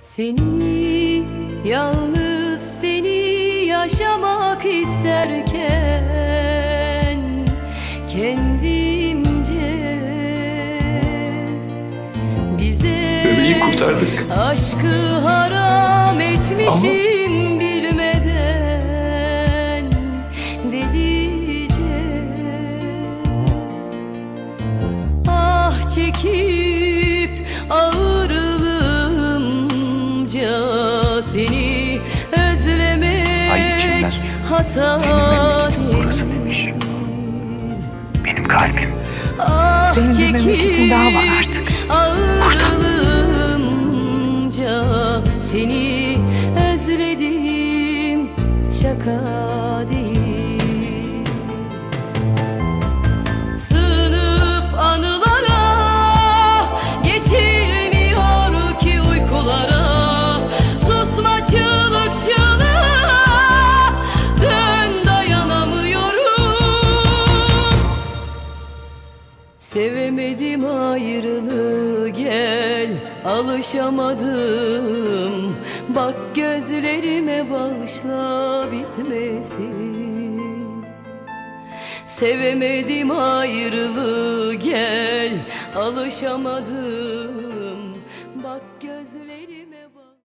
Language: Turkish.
Seni yalnız seni yaşamak isterken kendimce bize Bebeği kurtardık. aşkı haram etmişim bilmeden delice Ah çekip seni özlemek Ay içinden, hata Senin memleketin burası demiş. Benim kalbim. Ah Senin bir memleketin daha var artık. Ağırlığımca seni özledim şaka Sevemedim ayrılığı gel alışamadım. Bak gözlerime bağışla bitmesin. Sevemedim ayrılığı gel alışamadım